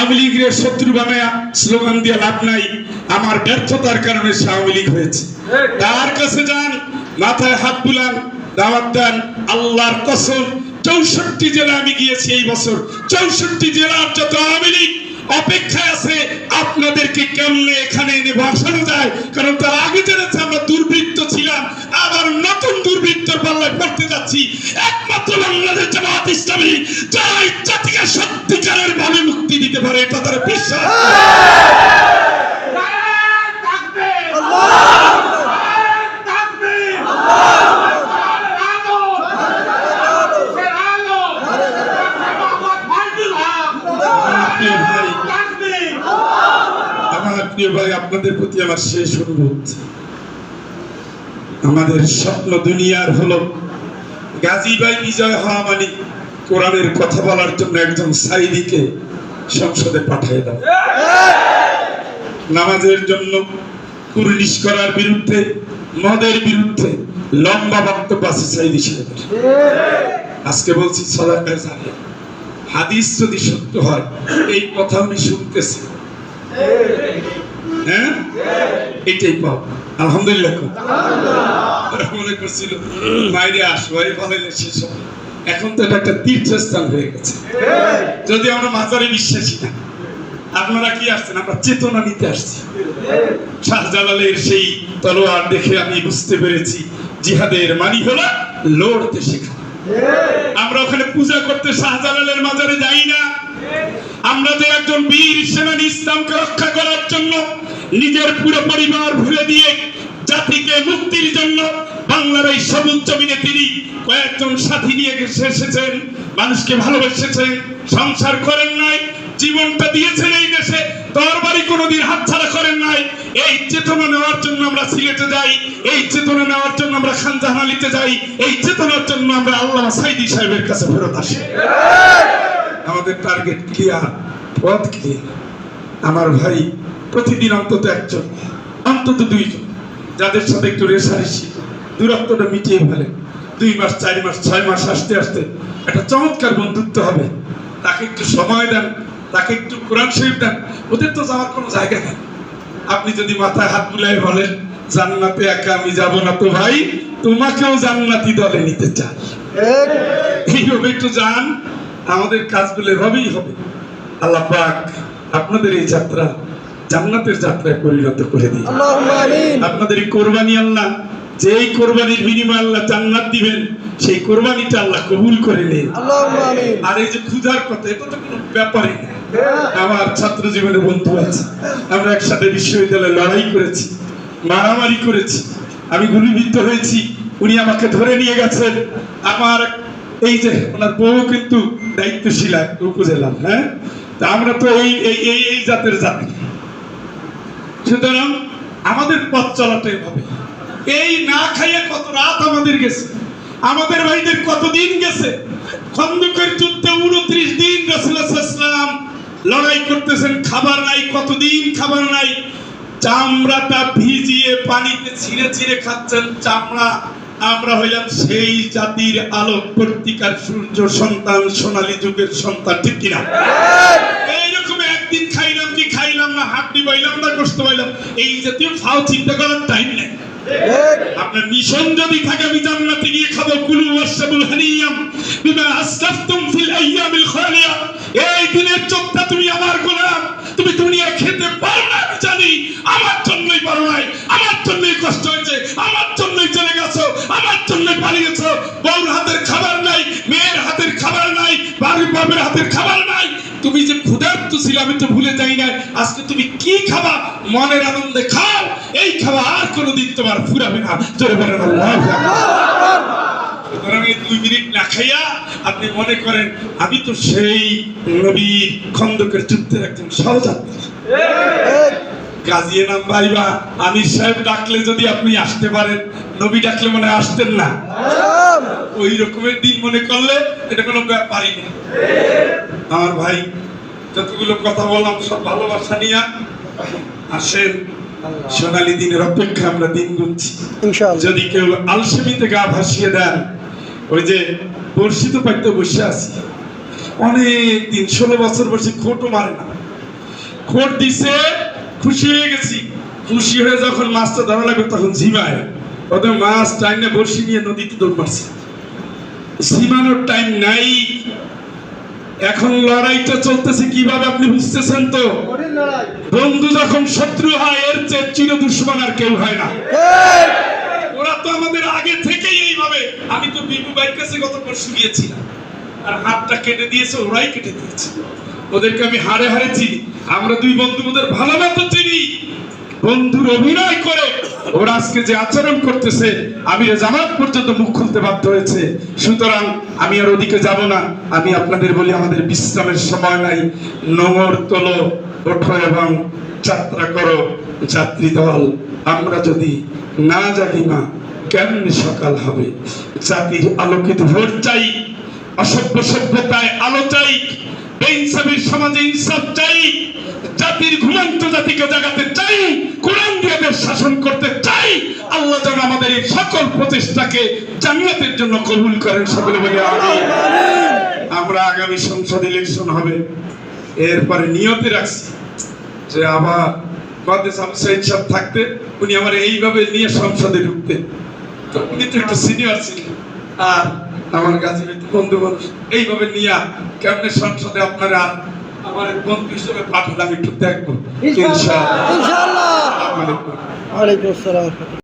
আওয়ামী লীগের শত্রু স্লোগান দিয়ে লাভ নাই। আমার ব্যর্থতার কারণে সে আওয়ামী লীগ হয়েছে। তার কাছে যান, মাথায় হাত বুলান, দাওয়াত দেন। আল্লাহর কসম, চৌষট্টি জেলা আমি গিয়েছি এই বছর। চৌষট্টি জেলার যত আওয়ামী লীগ অপেক্ষায় আছে, আপনাদেরকে কেমনে এখানে এনে বসানো যায়? কারণ তার আগে জেনেছে, আমরা দুর্বৃত্ত ছিলাম। আবার নতুন দুর্বৃত্তর পাল্লায় পড়তে যাচ্ছি। একমাত্র বাংলাদেশ জামাত ইসলামী, যারা সত্যিকারের ভাবে মুক্তি দিতে পারে এটা তারা বিশ্বাস। আমার প্রিয় ভাই, আপনাদের প্রতি আমার শেষ অনুরোধ। আমাদের স্বপ্ন দুনিয়ার হলো গাজী ভাই বিজয় হওয়া মানে কোরআনের কথা বলার জন্য একজন সাইদিকে সংসদে পাঠিয়ে দাও নামাজের জন্য কুর্নিশ করার বিরুদ্ধে মদের বিরুদ্ধে লম্বা বক্তব্য আছে সাইদি সাহেবের আজকে বলছি সদাকার জানিয়ে হাদিস যদি সত্য হয় এই কথা উনি শুনতেছেন হ্যাঁ এটাই পাও আলহামদুলিল্লাহ মনে করছিল বাইরে আসব এই ফলাইলে শেষ হবে এখন তো এটা একটা তীর্থস্থান হয়ে গেছে। যদি আমরা মাজারে বিশ্বাসী না আপনারা কি আসছেন? আমরা চেতনা নিতে আসছি। শাহজালালের সেই তলোয়ার দেখে আমি বুঝতে পেরেছি, জিহাদের মানি হলো লড়তে শেখা। আমরা ওখানে পূজা করতে শাহজালালের মাজারে যাই না। আমরা যে একজন বীর সেনানী ইসলামকে রক্ষা করার জন্য, নিজের পুরো পরিবার ভুলে দিয়ে জাতিকে মুক্তির জন্য বাংলার এই সবুজ জমিনে তিনি কয়েকজন সাথী নিয়ে এসে- এসেছেন, মানুষকে ভালোবেসেছেন, সংসার করেন নাই, জীবনটা দিয়েছেন এই দেশে তরবারি কোনোদিন হাতছাড়া করেন নাই। এই চেতনা নেওয়ার জন্য আমরা সিলেটে যাই, এই চেতনা নেওয়ার জন্য আমরা খানজাহান আলীতে যাই, এই চেতনার জন্য আমরা আল্লাহ সাইদি সাহেবের কাছে ফেরত আসি। আমাদের টার্গেট ক্লিয়ার পথ ক্লিয়ার আমার ভাই প্রতিদিন অন্তত একজন, অন্তত দুইজন, যাদের সাথে একটু রেশারেশি। দূরত্বটা মিটিয়ে ফেলে। দুই মাস চার মাস ছয় মাস আসতে আসতে একটা চমৎকার বন্ধুত্ব হবে। তাকে একটু সময় দেন তাকে একটু কোরআন শরীফ দেন। ওদের তো যাওয়ার কোনো জায়গা নেই। আপনি যদি মাথায় হাত বুলাই বলেন জান্নাতে একা আমি যাব না তো ভাই তোমাকেও জান্নাতি দলে নিতে চান এইভাবে একটু যান আমাদের কাজগুলো এভাবেই হবে। আল্লাহ পাক আপনাদের এই যাত্রা জান্নাতের যাত্রায় পরিণত করে দিই আপনাদের এই কোরবানি আল্লাহ যেই কোরবানির বিনিময়ে আল্লাহ জান্নাত দিবেন সেই কোরবানিটা আল্লাহ কবুল করে নিন। আর এই যে ক্ষুধার কথা এটা তো কোনো ব্যাপারই না। আমার ছাত্র জীবনে বন্ধু আছে। আমরা একসাথে বিশ্ববিদ্যালয়ে লড়াই করেছি মারামারি করেছি। আমি গুলিবিদ্ধ হয়েছি উনি আমাকে ধরে নিয়ে গেছেন। আমার এই যে ওনার বউ কিন্তু দায়িত্বশীল এক উপজেলা হ্যাঁ? তা আমরা তো এই এই এই এই জাতের জাতি। সুতরাং আমাদের পথ চলাটা এভাবে। এই না খাইয়ে কত রাত আমাদের গেছে। আমাদের ভাইদের কতদিন গেছে? খন্দকের যুদ্ধে উনত্রিশ দিন রসুলাম লড়াই করতেছেন, খাবার নাই, কতদিন খাবার নাই। চামড়াটা ভিজিয়ে পানিতে ছিঁড়ে ছিঁড়ে খাচ্ছেন, চামড়া। আমরা হইলাম সেই জাতির আলোক পত্রিকার সূর্য সন্তান, সোনালী যুগের সন্তান, ঠিক কিনা? এইরকম একদিন খাইলাম কি খাইলাম না হাড্ডি পাইলাম না গোস্ত পাইলাম এই জাতীয় ফাও চিন্তা করার টাইম নেই। আপনার মিশন যদি থাকে, আমি জান্নাতে গিয়ে খাব। কুলু ওয়াশরাবুল হানিয়াম বিমা আসরাফতুম ফিল আইয়ামিল খালিয়া এই দিনের চোখটা তুমি আমার গোলাম। তুমি দুনিয়া খেতে পারো না, আমি জানি। আমার জন্যই পারো নাই। আমার জন্যই কষ্ট হয়েছে। আমার জন্যই চলে গেছো। আমার জন্যই পালিয়েছো। বউর হাতের খাবার নাই, মেয়ের হাতের খাবার নাই, বাড়ির বাপের হাতের খাবার নাই। তুমি যে ক্ষুধার্ত ছিল আমি তো ভুলে যাই না আজকে তুমি কি খাবা? মনের আনন্দে খাও। এই খাওয়া আর কোনোদিন তোমার ফুরাবে না। চলে বেড়ানো সুতরাং এই দুই মিনিট না খাইয়া আপনি মনে করেন আমি তো সেই নবীর খন্দকের যুদ্ধের একজন সহযাত্রী। গাজিয়ে নাম ভাইবা আমির সাহেব ডাকলে যদি আপনি আসতে পারেন নবী ডাকলে মনে আসতেন না। ওই রকমের দিন মনে করলে এটা কোনো ব্যাপারই না আমার ভাই যতগুলো কথা বললাম সব ভালোবাসা নিয়ে আসেন। সোনালী দিনের অপেক্ষা আমরা দিন গুনছি। যদি কেউ আলসেমিতে গা ভাসিয়ে দেন ওই যে বর্ষিত পাইতে বসে আছি অনেক দিন ষোলো বছর বসে খোটো মারে না। খোট দিছে খুশি হয়ে গেছি। খুশি হয়ে যখন মাছটা ধরা লাগবে তখন ঝিমায়। ওদের মাছ টাইমে বড়শি নিয়ে নদীতে দৌড় মারছে। সীমানোর টাইম নাই। এখন লড়াইটা চলতেছে কীভাবে আপনি বুঝতেছেন তো? বন্ধু যখন শত্রু হয় এর চেয়ে চির দুশ্মন আর কেউ হয় না। ওরা তো আমাদের আগে থেকেই এইভাবে। আমি তো বিপু ভাইয়ের কাছে গত পরশু গিয়েছিলাম আর হাতটা কেটে দিয়েছে ওরাই কেটে দিয়েছে। ওদেরকে আমি হারে হারে চিনি আমরা দুই বন্ধু ওদের ভালো মতো চিনি। বন্ধুর অভিনয় করে ওরা আজকে যে আচরণ করতেছে, আমি জামাত পর্যন্ত মুখ খুলতে বাধ্য হয়েছে। সুতরাং আমি আর ওদিকে যাব না। আমি আপনাদের বলি, আমাদের বিশ্রামের সময় নাই। নোংর তোলো, ওঠো এবং যাত্রা করো, যাত্রী দল। আমরা যদি না জানি না কেমনি সকাল হবে? জাতির আলোকিত ভোট চাই, অসভ্য সভ্যতায় আলো চাই, বেইনসাফির সমাজে ইনসাফ চাই, জাতির ঘুমন্ত জাতিকে জাগাতে চাই, কোরআন দিয়ে শাসন করতে চাই আল্লাহ যেন আমাদের এই সকল প্রচেষ্টাকে জামিয়াতের জন্য কবুল করেন সকলে বলে আমরা আগামী সংসদ ইলেকশন হবে। এরপরে নিয়তে রাখছি যে আবার সাহেব সাহেব থাকতে, উনি আমার এইভাবে নিয়ে সংসদে ঢুকতে। তো উনি তো একটু সিনিয়র আর আমার কাছে বন্ধু মানুষ, এইভাবে নিয়ে কেমনে সংসদে আপনারা আমার বন্ধু হিসেবে পাঠালে আমি একটু ত্যাগ করব। ইনশাআল্লাহ। ওয়ালাইকুম আসসালাম।